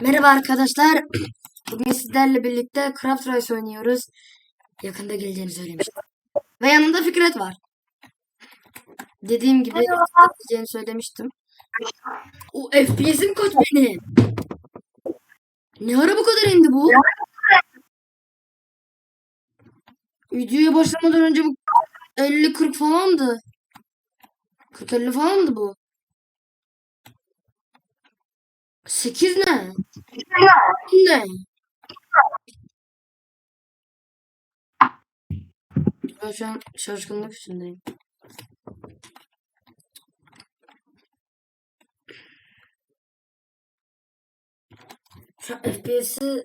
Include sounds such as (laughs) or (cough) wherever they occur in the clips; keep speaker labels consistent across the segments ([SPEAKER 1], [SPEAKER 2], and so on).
[SPEAKER 1] Merhaba arkadaşlar. Bugün sizlerle birlikte Craft Race oynuyoruz. Yakında geleceğini söylemiştim. Ve yanında Fikret var. Dediğim gibi geleceğini söylemiştim. O FPS'im kaç benim? Ne ara bu kadar indi bu? Videoya başlamadan önce bu 50-40 falandı. 40-50 falandı bu. 8 ne? Ne? Ben şu an şaşkınlık içindeyim. Şu an FPS'i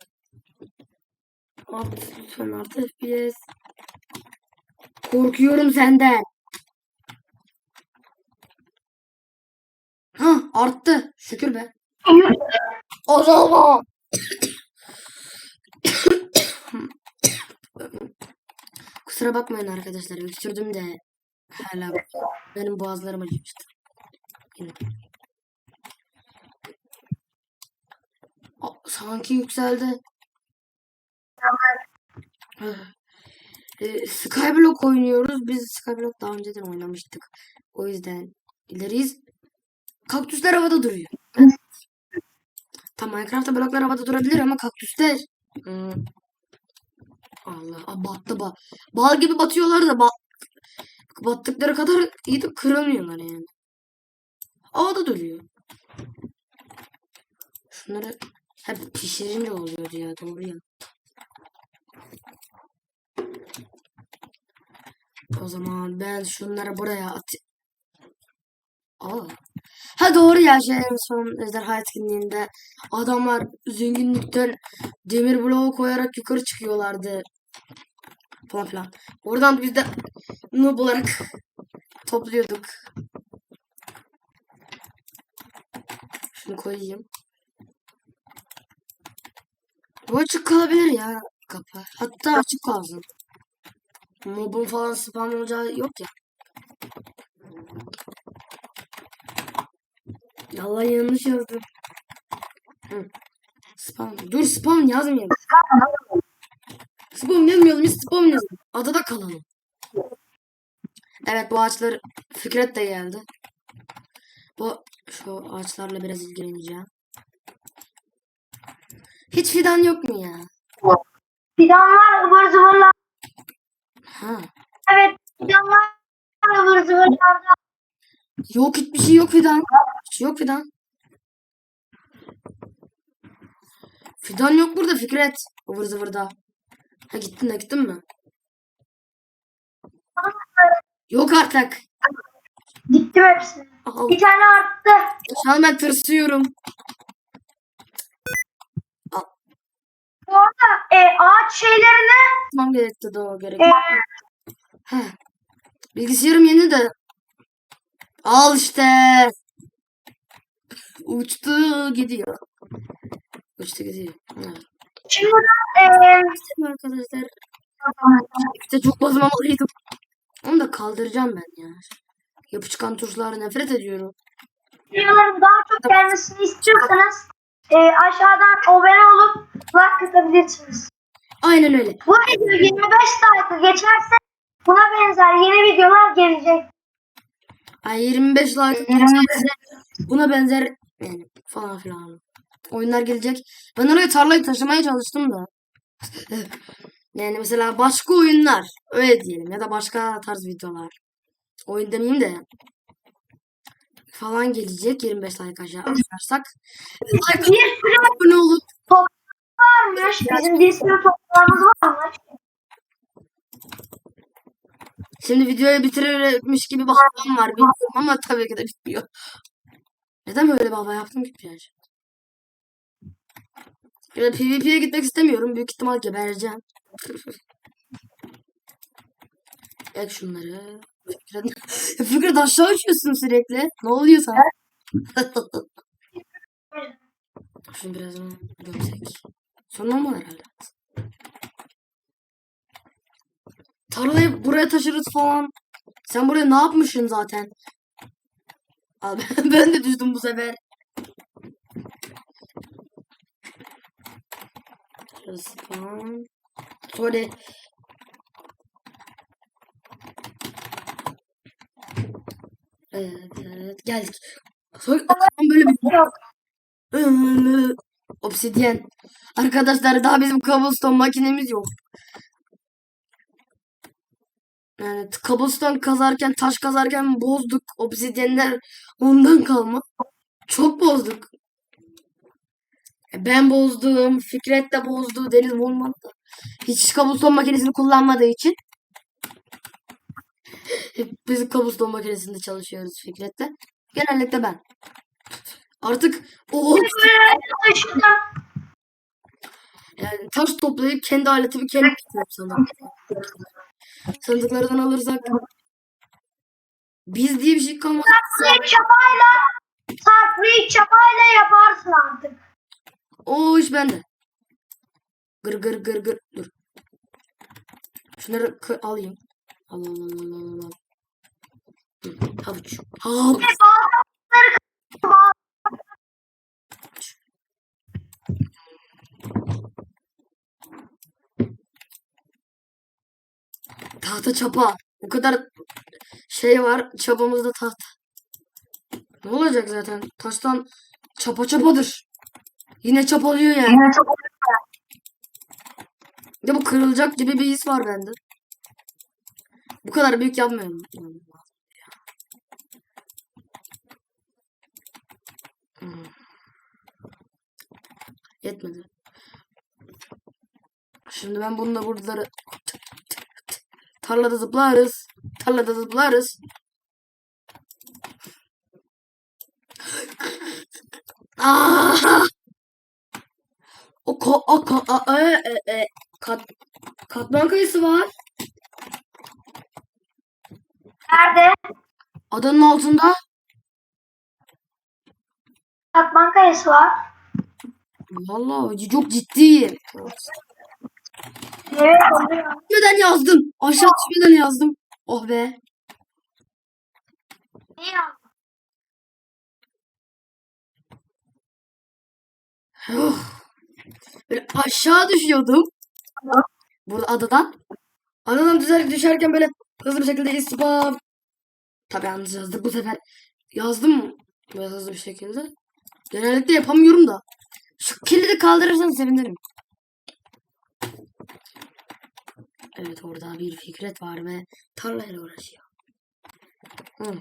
[SPEAKER 1] Art, lütfen artı FPS. Korkuyorum senden. Ha arttı. Şükür be. O zaman. Kusura bakmayın arkadaşlar. Öksürdüm de hala benim boğazlarım acımıştı. Sanki yükseldi. Ee, Skyblock oynuyoruz. Biz Skyblock daha önceden oynamıştık. O yüzden ileriyiz. Kaktüsler havada duruyor. Tam Minecraft'ta bloklar havada durabilir ama kaktüsler hmm. Allah aa, battı ba bal gibi batıyorlar da ba battıkları kadar iyi de kırılmıyorlar yani. Havada duruyor. Şunları hep pişirince oluyor ya doğru ya. O zaman ben şunları buraya at. Aa. Ha doğru ya şey en son ejderha etkinliğinde adamlar zenginlikten demir bloğu koyarak yukarı çıkıyorlardı. Falan filan. Oradan biz de noob olarak topluyorduk. Şunu koyayım. Bu açık kalabilir ya kapı. Hatta açık kalsın. Mobun falan spam olacağı yok ya. Allah yanlış yazdım. Hı. Spam. Dur spam yazmayalım. Spam yazmayalım. Biz spam yazalım. Adada kalalım. Evet bu ağaçlar Fikret de geldi. Bu şu ağaçlarla biraz ilgileneceğim. Hiç fidan yok mu ya?
[SPEAKER 2] Fidanlar ıvır zıvırlar.
[SPEAKER 1] Ha.
[SPEAKER 2] Evet fidanlar ıvır zıvırlarda.
[SPEAKER 1] Yok hiçbir şey yok fidan. Hiç yok fidan. Fidan yok burada Fikret. Ivır zıvırda. Ha gittin de gittin mi? Yok artık.
[SPEAKER 2] Gittim hepsine.
[SPEAKER 1] Al.
[SPEAKER 2] Bir tane arttı.
[SPEAKER 1] Ben tırsıyorum.
[SPEAKER 2] Bu arada e, ağaç şeylerini
[SPEAKER 1] Tamam gerekti doğru gerek.
[SPEAKER 2] e,
[SPEAKER 1] Heh. Bilgisayarım yeni de. Al işte. Uçtu gidiyor. Uçtu gidiyor. Evet.
[SPEAKER 2] şimdi
[SPEAKER 1] arkadaşlar. İşte çok bozmamalıydım. Onu da kaldıracağım ben ya. Yapışkan tuşlara nefret ediyorum.
[SPEAKER 2] videoların daha çok gelmesini istiyorsanız e, aşağıdan abone olup like atabilirsiniz.
[SPEAKER 1] Aynen öyle.
[SPEAKER 2] Bu video 25 dakika geçerse buna benzer yeni videolar gelecek.
[SPEAKER 1] Ay 25 like buna benzer yani falan filan. Oyunlar gelecek. Ben oraya tarlayı taşımaya çalıştım da. (laughs) yani mesela başka oyunlar öyle diyelim ya da başka tarz videolar. Oyun demeyeyim de falan gelecek 25 like aşağı atarsak. Like abone olup
[SPEAKER 2] varmış. Bizim bir sürü toplarımız varmış.
[SPEAKER 1] Şimdi videoyu bitirirmiş gibi bakmam var bilmiyorum ama tabii ki de bitmiyor. Neden böyle baba yaptım ki plaj? Ya PvP'ye gitmek istemiyorum. Büyük ihtimal gebereceğim. (laughs) Yak şunları. Fikret (laughs) aşağı uçuyorsun sürekli. Ne oluyor sana? (laughs) Şunu biraz gömsek. Sonra mı herhalde? Tarlayı buraya taşırız falan. Sen buraya ne yapmışsın zaten? Abi (laughs) ben de düştüm bu sefer. Spam. Sorry. Evet, evet. Geldik. Sonra böyle bir Obsidyen. Arkadaşlar daha bizim cobblestone makinemiz yok. Yani t- cobblestone kazarken, taş kazarken bozduk. Obsidyenler ondan kalma. Çok bozduk. E, Ben bozdum, Fikret de bozdu, Deniz olmadı. Hiç cobblestone makinesini kullanmadığı için. Hep biz cobblestone makinesinde çalışıyoruz Fikret'le. Genellikle ben. Artık o Yani taş toplayıp kendi aletimi kendim tutuyorum sanırım. Sandıklardan alırsak biz diye bir şey kalmaz.
[SPEAKER 2] bir çapayla takviye çapayla yaparsın artık.
[SPEAKER 1] O iş bende. Gır gır gır gır. Dur. Şunları alayım. Al al al al al Havuç. Havuç.
[SPEAKER 2] Ve bazıları
[SPEAKER 1] Tahta çapa. O kadar şey var çapamızda tahta. Ne olacak zaten? Taştan çapa çapadır. Yine çapalıyor yani.
[SPEAKER 2] Yine çok
[SPEAKER 1] Ya bu kırılacak gibi bir his var bende. Bu kadar büyük yapmıyorum. Hmm. Yetmedi. Şimdi ben bununla buraları tarlada zıplarız. Tarlada zıplarız. Ah! O ko o ko a, e, e, e, kat katman kayısı var.
[SPEAKER 2] Nerede?
[SPEAKER 1] Adanın altında.
[SPEAKER 2] Katman kayası var.
[SPEAKER 1] Vallahi çok ciddiyim. Düşmeden yazdım. Aşağı düşmeden yazdım. Oh be. Oh. Böyle aşağı düşüyordum. Burada adadan. Adadan düzerek düşerken böyle hızlı bir şekilde istifam. Tabii yalnız yazdık bu sefer. Yazdım böyle hızlı bir şekilde. Genellikle yapamıyorum da. Şu kilidi kaldırırsan sevinirim. Evet orada bir Fikret var ve tarlayla uğraşıyor. Hı.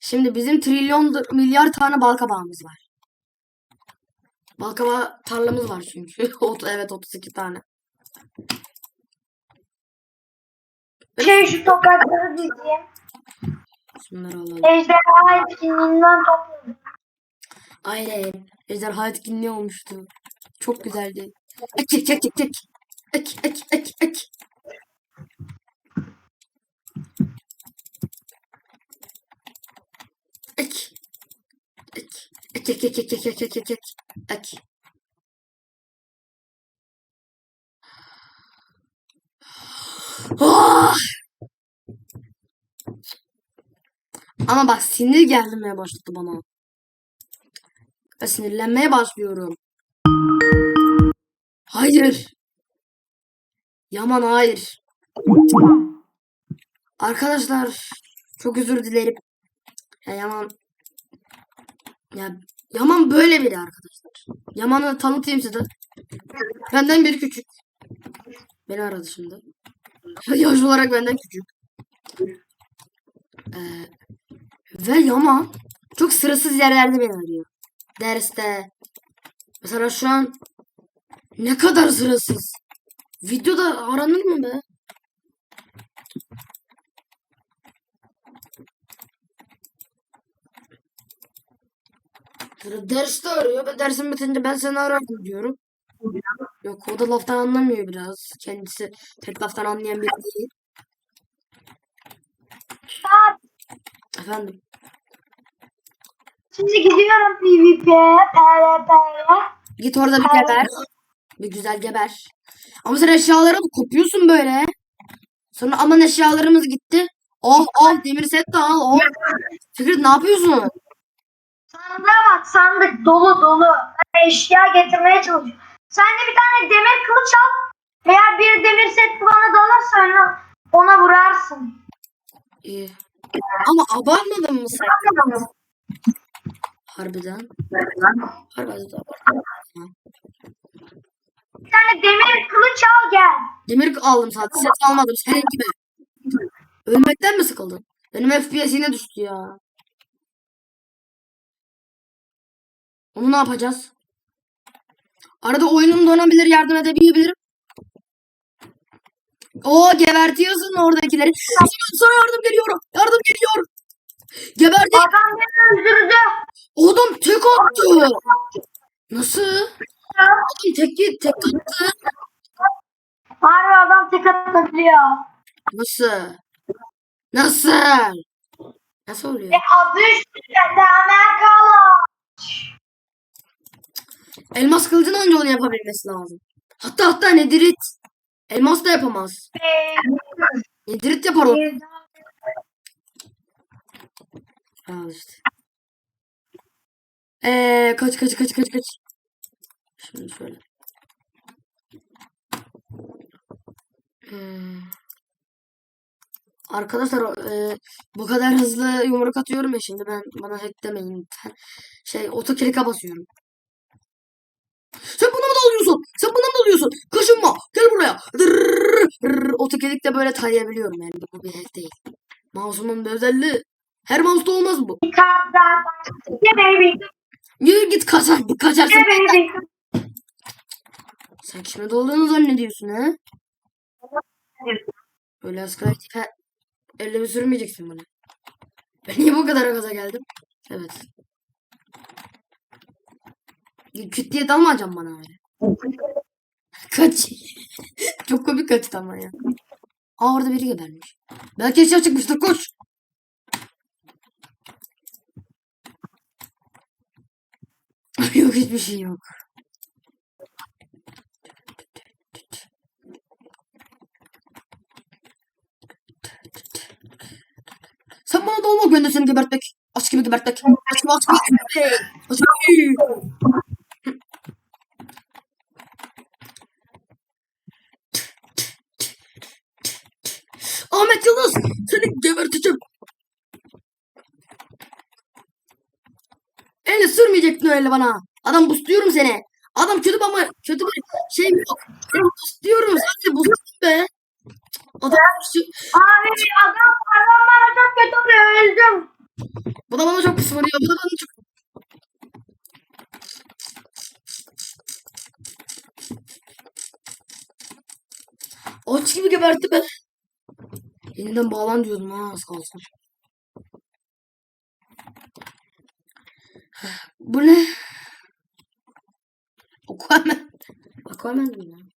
[SPEAKER 1] Şimdi bizim trilyon milyar tane balkabağımız var. Balkabağı tarlamız var çünkü. (laughs) Evet 32 tane.
[SPEAKER 2] Şey şu toprakları dizeyim.
[SPEAKER 1] Şunları alalım.
[SPEAKER 2] Ejderha etkinliğinden topladım.
[SPEAKER 1] Aynen. Ejderha etkinliği olmuştu. Çok güzeldi. Ek ek ek. Ek ek ek ek. Ek. Ek ek ek ek ek ek ek ek. Ek. Oh! Ah! Ama bak sinir gelmeye başladı bana. Ve sinirlenmeye başlıyorum. Hayır. Yaman hayır. Arkadaşlar çok özür dilerim. Ya Yaman ya Yaman böyle biri arkadaşlar. Yaman'ı tanıtayım size. Benden bir küçük. Beni aradı şimdi. Yaş olarak benden küçük. Ee, ve Yaman çok sırasız yerlerde beni arıyor. Derste. Mesela şu an ne kadar sırasız. Videoda aranır mı be? Derste arıyor. Ben dersim bitince ben seni ararım diyorum. Yok o da laftan anlamıyor biraz. Kendisi tek laftan anlayan biri değil.
[SPEAKER 2] Saat.
[SPEAKER 1] Efendim.
[SPEAKER 2] Şimdi gidiyorum PvP, PvP'ye.
[SPEAKER 1] Git orada bir geber. Bir güzel geber. Ama sen eşyaları kopuyorsun böyle. Sonra aman eşyalarımız gitti. Oh oh demir set de al. Oh. Fikret ne yapıyorsun?
[SPEAKER 2] Sandığa bak sandık dolu dolu. Ben eşya getirmeye çalışıyorum. Sen de bir tane demir kılıç al. Eğer bir demir set bana dalırsa ona, ona vurarsın.
[SPEAKER 1] İyi. Ama abartmadın mı sen? Harbiden. Harbiden abartmadın.
[SPEAKER 2] Bir tane demir kılıç al gel.
[SPEAKER 1] Demir aldım sadece. Set almadım. Senin gibi. Ölmekten mi sıkıldın? Benim FPS yine düştü ya. Onu ne yapacağız? Arada oyunum donabilir, yardım edebilirim. Oo gebertiyorsun oradakileri. Sana yardım geliyor. Yardım geliyor. Geberdi.
[SPEAKER 2] Adam beni öldürdü.
[SPEAKER 1] Adam tek attı. Nasıl? Adam tek tek attı.
[SPEAKER 2] Harbi adam tek atabiliyor.
[SPEAKER 1] Nasıl? Nasıl? Nasıl oluyor?
[SPEAKER 2] E adı üstünde Amerikalı.
[SPEAKER 1] Elmas kılıcın anca onu yapabilmesi lazım. Hatta hatta Nedirit. Elmas da yapamaz.
[SPEAKER 2] Ee,
[SPEAKER 1] Nedirit yapar o. Al işte. Eee kaç kaç kaç kaç kaç. Şimdi şöyle. Hmm. Arkadaşlar eee, bu kadar hızlı yumruk atıyorum ya şimdi ben bana hack demeyin. Şey otokilika basıyorum. Sen buna mı dalıyorsun? Sen buna mı dalıyorsun? Kaşınma. Gel buraya. Dırrrr, dırrrr. Otokilikle böyle tarayabiliyorum yani. Bu bir hack değil. Mouse'umun bir özelliği. Her mouse'da olmaz bu. Yürü git kaçar. Kaçarsın. Sen kime dolduğunu zannediyorsun ha? Böyle tipe elimi sürmeyeceksin bana. Ben niye bu kadar gaza geldim? Evet. Küt diye dalmayacağım bana öyle. (laughs) Kaç. Çok komik kaçtı ama ya. Aa orada biri gebermiş. Belki eşya çıkmıştır koş. (laughs) yok hiçbir şey yok. Sen bana dolma ben de seni gebertmek. Aç gibi gebertmek. Aç gibi aç gibi. Aç gibi. Ahmet Yıldız seni geberteceğim. Elini sürmeyecektin öyle bana. Adam busluyorum seni. Adam kötü ama kötü bir şey yok. Ben busluyorum sadece busluyorum be. Adam.
[SPEAKER 2] Abi adam adam bana çok kötü oluyor öldüm.
[SPEAKER 1] Bu da bana çok pis vuruyor. Bu da bana çok... Aç gibi gebertti be. Yeniden bağlan diyordum ha az kalsın. (sighs) Bu ne? Aquaman. Aquaman mi lan?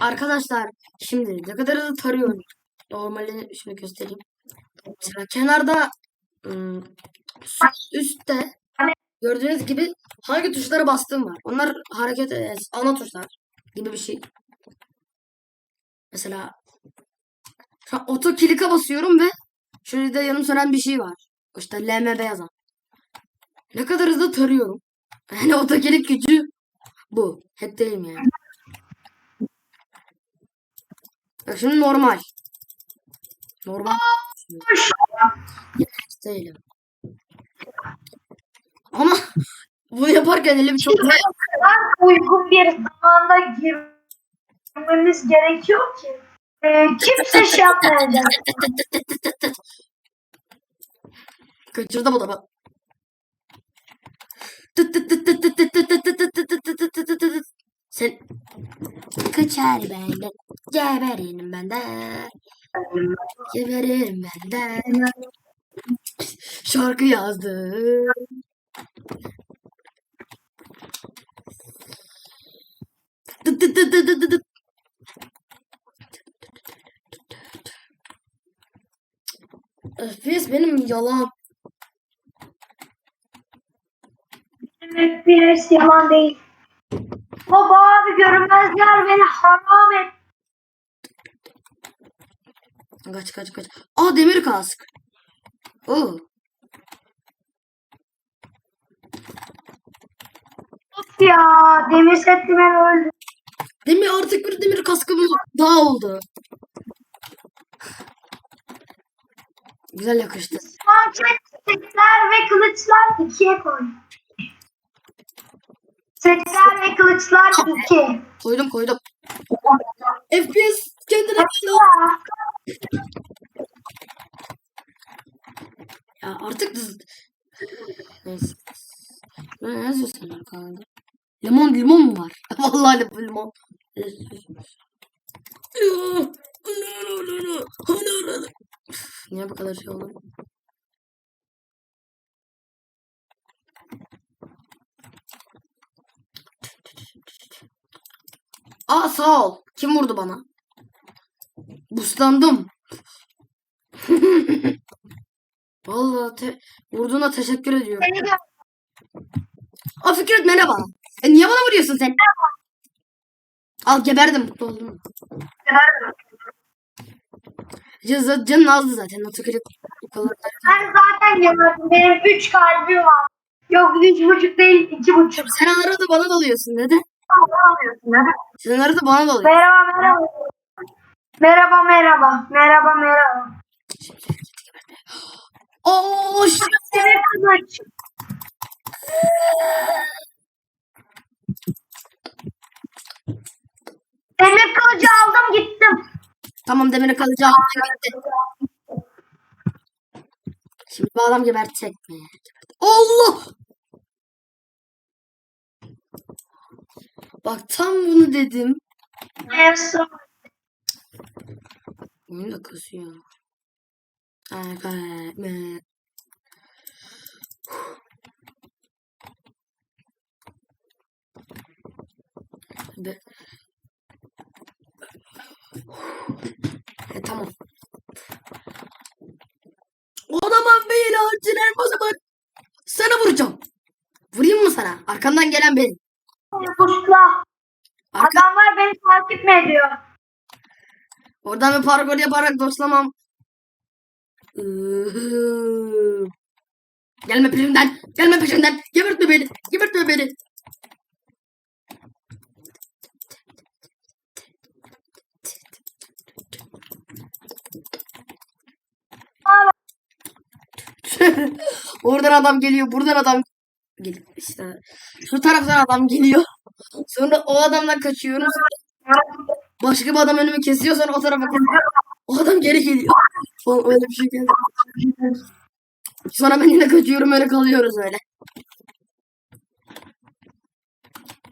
[SPEAKER 1] Arkadaşlar şimdi ne kadar hızlı tarıyorum. Normalini şunu göstereyim. Mesela kenarda üstte gördüğünüz gibi hangi tuşlara bastığım var. Onlar hareket e, ana tuşlar gibi bir şey. Mesela şu an oto klika basıyorum ve şurada yanım sönen bir şey var. İşte LMB yazan. Ne kadar hızlı tarıyorum. (laughs) Yani otokilik gücü bu. Hep değilim yani. Bak şimdi normal. Normal. Değilim. Ama (laughs) bunu yaparken elim çok
[SPEAKER 2] uygun bir zamanda girmemiz gerekiyor ki. Ee, kimse şey yapmayacak.
[SPEAKER 1] Kaçırdım adamı. Sen kaçar benden. Geberin benden. Geberin benden. Şarkı yazdım. Dıt dıt dıt dıt dıt dıt. Benim yalan.
[SPEAKER 2] FPS yalan değil. Baba abi görünmezler beni haram et.
[SPEAKER 1] Kaç kaç kaç. Aa demir kask. Oo.
[SPEAKER 2] Of ya demir setli ben öldüm.
[SPEAKER 1] Demir artık bir demir kaskımız daha oldu. Güzel yakıştı.
[SPEAKER 2] Setler ve kılıçlar ikiye koy. Setler ve kılıçlar iki.
[SPEAKER 1] Koydum koydum. FPS kendine gel. Ya artık dız... Neyse. Ne yazıyorsun arkada? Limon limon mu var? (laughs) Vallahi lim- limon. Niye bu kadar şey oldu? Aa sağ ol. Kim vurdu bana? Buslandım. (laughs) Vallahi te- vurduğuna teşekkür ediyorum.
[SPEAKER 2] Gör-
[SPEAKER 1] Aa Fikret merhaba. E, niye bana vuruyorsun sen? Al geberdim mutlu oldum. Can, canın azdı zaten. O tükürük o kadar.
[SPEAKER 2] Ben zaten geberdim. Benim üç kalbim var. Yok üç buçuk değil iki buçuk.
[SPEAKER 1] Sen arada bana dalıyorsun neden?
[SPEAKER 2] Anlamıyorsun değil mi?
[SPEAKER 1] Sen arada bana dalıyorsun.
[SPEAKER 2] Merhaba merhaba. Merhaba merhaba. Merhaba merhaba.
[SPEAKER 1] Oo
[SPEAKER 2] kılıç. Demir kılıcı aldım gittim.
[SPEAKER 1] Tamam demire kalacağım. Gitti. Şimdi bu adam gebertecek mi? Allah! Bak tam bunu dedim.
[SPEAKER 2] Efsun.
[SPEAKER 1] Oyun da kasıyor. Evet. evet. Be- E, tamam. O zaman beyler acilen o zaman sana vuracağım. Vurayım mı sana? Arkandan gelen benim.
[SPEAKER 2] Kuşla.
[SPEAKER 1] Arka
[SPEAKER 2] Adamlar beni takip mi ediyor?
[SPEAKER 1] Oradan bir parkur yaparak dostlamam. Gelme peşimden. Gelme peşimden. Gebertme beni. Gebertme beni. (laughs) Oradan adam geliyor. Buradan adam geliyor. İşte şu taraftan adam geliyor. (laughs) Sonra o adamdan kaçıyorum. Başka bir adam önümü kesiyor sonra o tarafa kaçıyor. O adam geri geliyor. Falan öyle bir şey geldi. Sonra ben yine kaçıyorum öyle kalıyoruz öyle.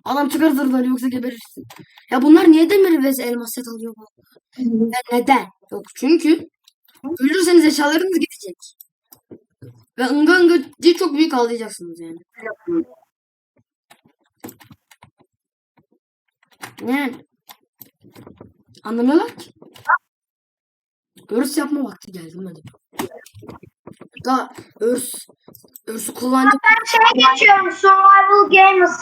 [SPEAKER 1] Adam çıkar zırhları yoksa geberirsin. Ya bunlar niye demir ve elmas set alıyor bu? Ya neden? Yok çünkü ölürseniz eşyalarınız gidecek. Ve ınga ınga diye çok büyük ağlayacaksınız yani. Yani. Anlamıyorlar ki. Örs yapma vakti geldi hadi. Daha örs örsü kullanacak.
[SPEAKER 2] Ben şeye geçiyorum. Survival Games.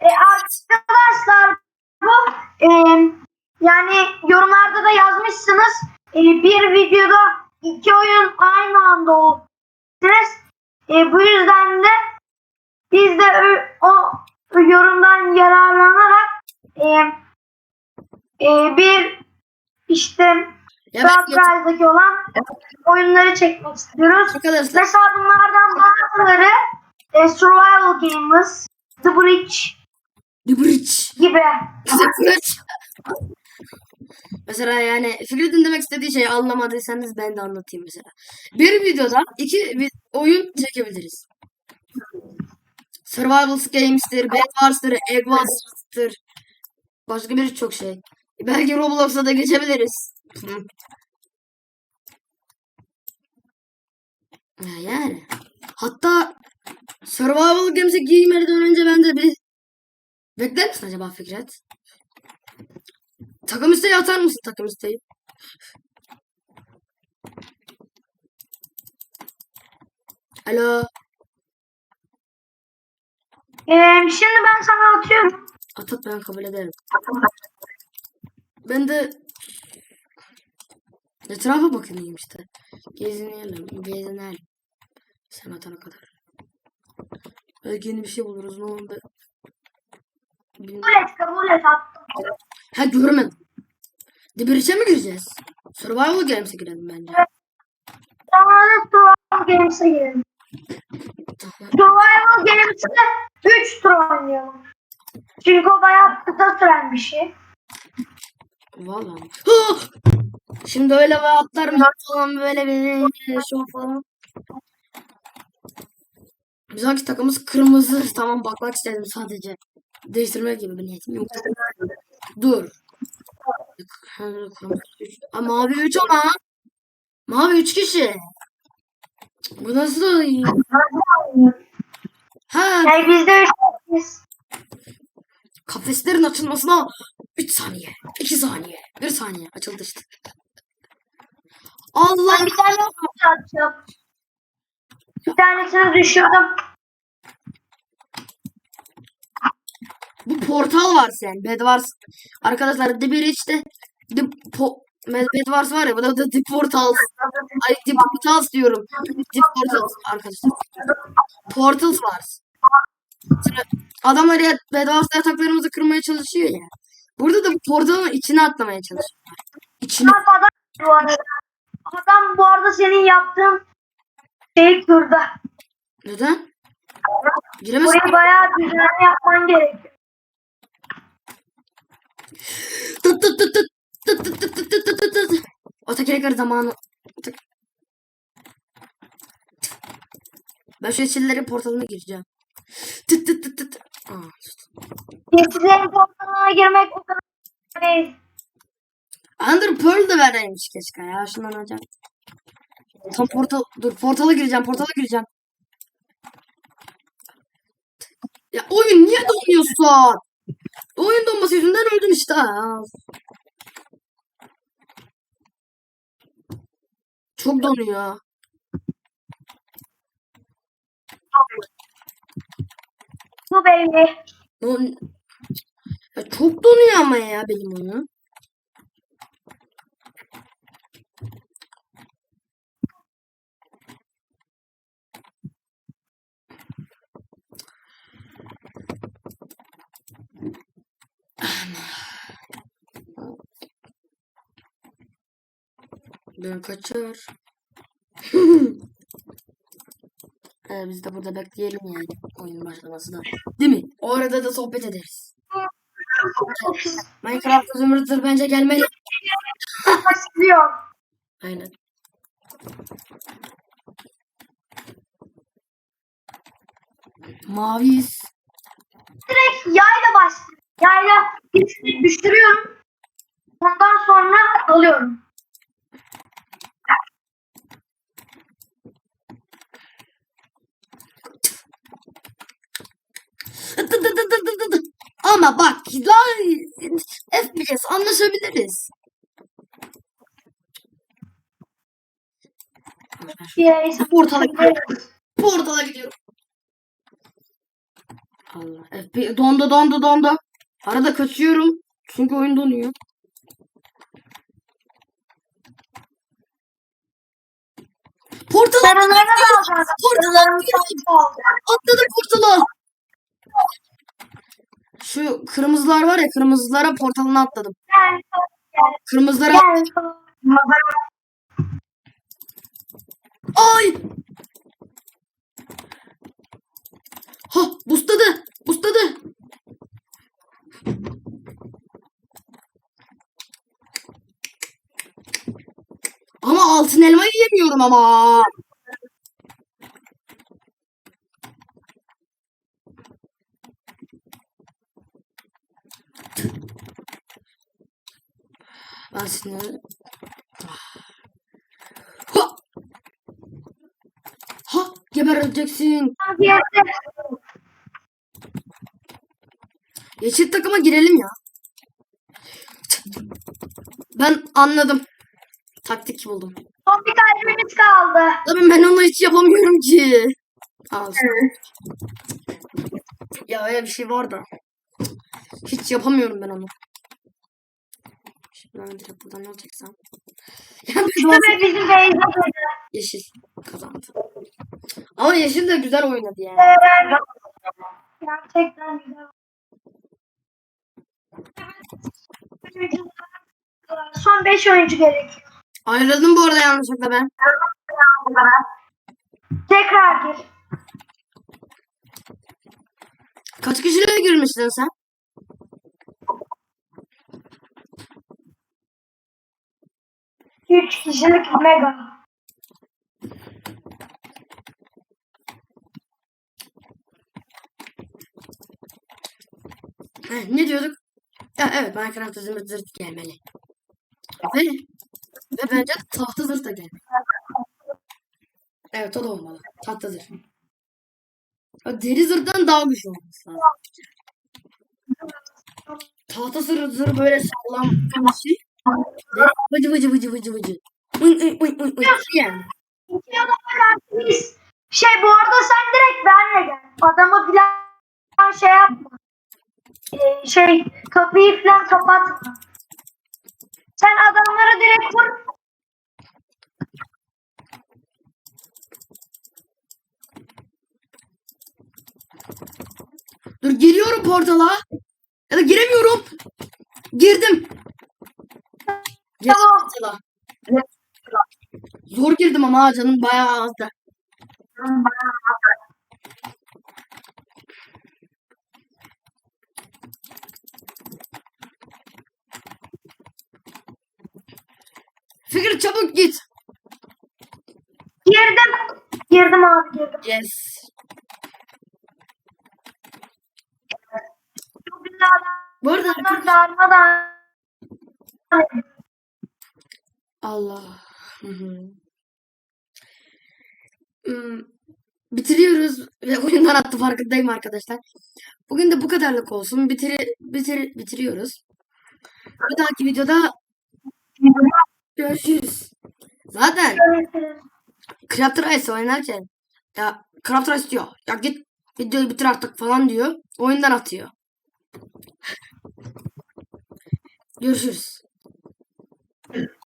[SPEAKER 2] E, arkadaşlar bu e, yani yorumlarda da yazmışsınız. E, bir videoda iki oyun aynı anda olsunuz. E, bu yüzden de biz de ö- o yorumdan yararlanarak e, e, bir işte
[SPEAKER 1] ben
[SPEAKER 2] Survival'daki olan oyunları çekmek istiyoruz.
[SPEAKER 1] arkadaşlar
[SPEAKER 2] Mesela bunlardan bazıları e, Survival Games, The Bridge
[SPEAKER 1] The Bridge.
[SPEAKER 2] gibi.
[SPEAKER 1] The Bridge. Mesela yani Fikret'in demek istediği şeyi anlamadıysanız ben de anlatayım mesela. Bir videoda iki vi- oyun çekebiliriz. Survival Games'tir, Bed Wars'tır, Egg Wars'tır. Başka birçok şey. Belki Roblox'a da geçebiliriz. (laughs) Yani. Hatta Survival Games'e giymeden önce ben de bir Bekler misin acaba Fikret? Takım isteği atar mısın takım isteği? Alo.
[SPEAKER 2] E, şimdi ben sana atıyorum.
[SPEAKER 1] At at ben kabul ederim. Ben de etrafa bakayım işte. Gezinelim, gezinelim. Sen atana kadar. Belki yeni bir şey buluruz ne oldu?
[SPEAKER 2] Kabul et kabul et attım.
[SPEAKER 1] Ha görmedim. Dibirişe mi gireceğiz? Survival Games'e girelim bence.
[SPEAKER 2] Sonra da Survival Games'e girelim.
[SPEAKER 1] Tamam.
[SPEAKER 2] Survival Games'te 3 tur oynayalım. Çünkü o bayağı kısa süren bir şey.
[SPEAKER 1] Valla. Şimdi öyle ve atlar mı falan böyle bir şu falan. Biz hangi takımız kırmızı. Tamam bakmak istedim sadece. Değiştirmek gibi bir niyetim yok. Dur. Aa, mavi 3 ama. Mavi 3 kişi. Bu nasıl? Ha,
[SPEAKER 2] Yani biz de 3 kişiyiz.
[SPEAKER 1] kafeslerin açılmasına 3 saniye, 2 saniye, 1 saniye açıldı işte. Allah!
[SPEAKER 2] Ben bir tane atacağım. Bir tanesini düşürdüm.
[SPEAKER 1] Bu portal var sen. Bedwars. Arkadaşlar The bir işte The po Bedwars var ya bu da The, Portals. Ay The Portals diyorum. The Portals arkadaşlar. Portals var. Adamlar ya Bedwars'ta yataklarımızı kırmaya çalışıyor ya. Burada da portalın içine atlamaya çalışıyorlar. İçine.
[SPEAKER 2] Adam bu arada. Adam bu arada senin yaptığın şeyi kırdı.
[SPEAKER 1] Neden? Giremezsin.
[SPEAKER 2] Burayı bayağı düzenli yapman gerekiyor.
[SPEAKER 1] Tut tut tut tut. Tut tut tut tut tut tut tut tut. O tekerlekler zamanı. Tek- Ben şu yeşillerin portalına gireceğim. Tıt tıt tıt tıt. Aa,
[SPEAKER 2] Yeşillerin portalına girmek o kadar değil.
[SPEAKER 1] Ender Pearl de vereymiş keşke ya. Şundan alacağım. Tam portal. Dur portala gireceğim. Portala gireceğim. Ya oyun niye donuyorsun? Oyun donması yüzünden öldüm işte. ha. Çok donuyor.
[SPEAKER 2] Bu belli.
[SPEAKER 1] Don... Ya çok donuyor ama ya benim oyun. Ben kaçar. (laughs) Ee, biz de burada bekleyelim yani oyun başlamasına. Değil mi? O arada da sohbet ederiz. (laughs) Minecraft Zümrüt'tür bence gelmeli.
[SPEAKER 2] Başlıyor. (laughs)
[SPEAKER 1] Aynen. Maviyiz.
[SPEAKER 2] Direkt yayla başlıyor. Yayla birisini düşürüyorum. Ondan sonra alıyorum.
[SPEAKER 1] Ama bak lan FPS anlaşabiliriz. Portala gidiyorum. Portala gidiyorum. Allah. FPS dondu dondu dondu. Arada kaçıyorum. Çünkü oyun donuyor. Portala. Portala atladım portala. Şu kırmızılar var ya kırmızılara portalına atladım. Kırmızılara. Ay! Ha, busladı. Busladı. Ama altın elma yiyemiyorum ama. Seni... Ha! Ha! Gebereceksin. Yeşil takıma girelim ya. Ben anladım. Taktik buldum.
[SPEAKER 2] Son bir kalbimiz kaldı.
[SPEAKER 1] Tabii ben onu hiç yapamıyorum ki. Al. Ya öyle bir şey var da. Hiç yapamıyorum ben onu. Ben direkt buradan alacaksam. Yani
[SPEAKER 2] Tabii (laughs) bizim Beyza
[SPEAKER 1] yeşil kazandı. Ama yeşil de güzel oynadı yani.
[SPEAKER 2] Gerçekten güzel. Son 5 oyuncu gerekiyor.
[SPEAKER 1] Ayrıldım bu arada yanlışlıkla ben.
[SPEAKER 2] Tekrar gir.
[SPEAKER 1] Kaç kişiyle girmiştin sen?
[SPEAKER 2] Üç kişilik mega.
[SPEAKER 1] Heh, ne diyorduk? Ya, evet Minecraft'ta zırt zırt gelmeli. Ve, ve bence tahta zırt da gelmeli. Evet o da olmalı. Tahta zırt. Ya, Deri zırttan daha güçlü olması. Tahta zırh zırh böyle sağlam bir şey. Vıcı vıcı vıcı vıcı vıcı. Uy uy uy uy uy. Yani.
[SPEAKER 2] İki adama karşı biz. Şey bu arada sen direkt benle gel. Adamı falan şey yapma. Ee, şey kapıyı falan kapatma. Sen adamları direkt vur.
[SPEAKER 1] Dur giriyorum portala. Ya da giremiyorum. Girdim.
[SPEAKER 2] Tamam.
[SPEAKER 1] Zor girdim ama ha, canım bayağı azdı. Fikir çabuk git.
[SPEAKER 2] Girdim. Girdim abi girdim.
[SPEAKER 1] Yes.
[SPEAKER 2] Çok güzel
[SPEAKER 1] Bu arada
[SPEAKER 2] adamlar darmadan.
[SPEAKER 1] Allah. Hmm, Bitiriyoruz ve (laughs) oyundan attı farkındayım arkadaşlar. Bugün de bu kadarlık olsun. Bitir, bitir, bitiriyoruz. Bir dahaki videoda görüşürüz. Zaten Craft Rice oynarken ya Craft Rice diyor. Ya git videoyu bitir artık falan diyor. Oyundan atıyor. Görüşürüz.